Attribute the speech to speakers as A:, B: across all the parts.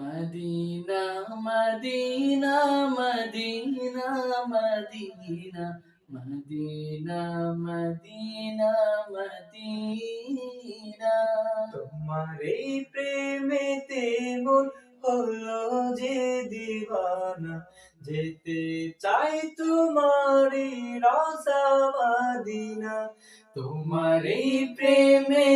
A: Medina Medina Medina Medina Medina Medina Medina.
B: তোমার এই প্রেমেতে মন হলো যে দিওয়ানা যেতে চাই তোমারই রসা মাদিনা।
A: তোমার এই প্রেমেতে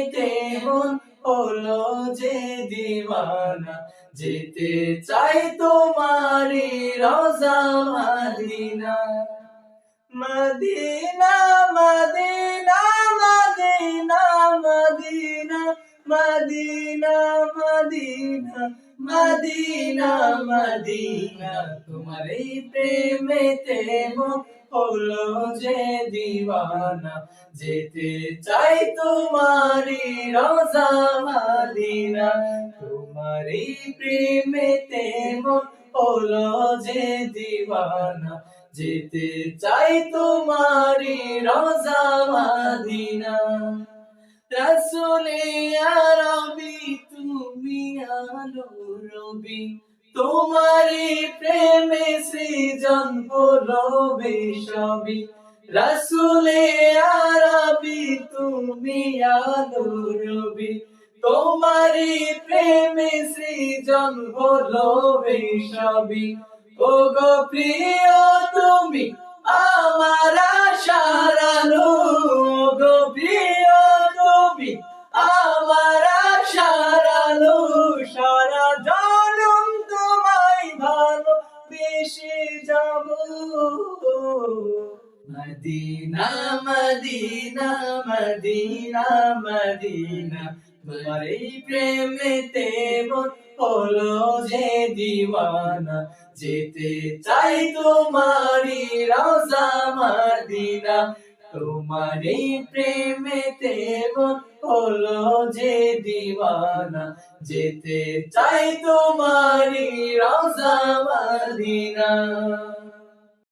A: যেতে চাই তোমারি রোজা Medina.
B: Medina Medina Medina Medina Medina Medina
A: Medina Medina. তোমার প্রেমেতে মন হলো যে দিওয়ানা, যেতে চাই তোমারি রোজা মদিনা। তোমার প্রেমেতে মন হলো যে দিওয়ানা, যেতে চাই তোমারি রোজা মদিনা। রসুলে আরবি তুমি আলো রবি তোমারি প্রেমে সৃজন রবে বেসবি রসুলে আরবি তুমি আলো রবি তোমারি প্রেমে সৃজন হলো বেসবি ও গো প্রিয় তুমি, আমার সারানো মদিনা মদিনা মদিনা মদিনা। তোমার এই প্রেমেতে হলো যে দিওয়ানা। যেতে চাই তোমারি রোজা মদিনা। তোমার এই প্রেমেতে হলো যে দিওয়ানা। যেতে চাই তোমারি রোজা মদিনা।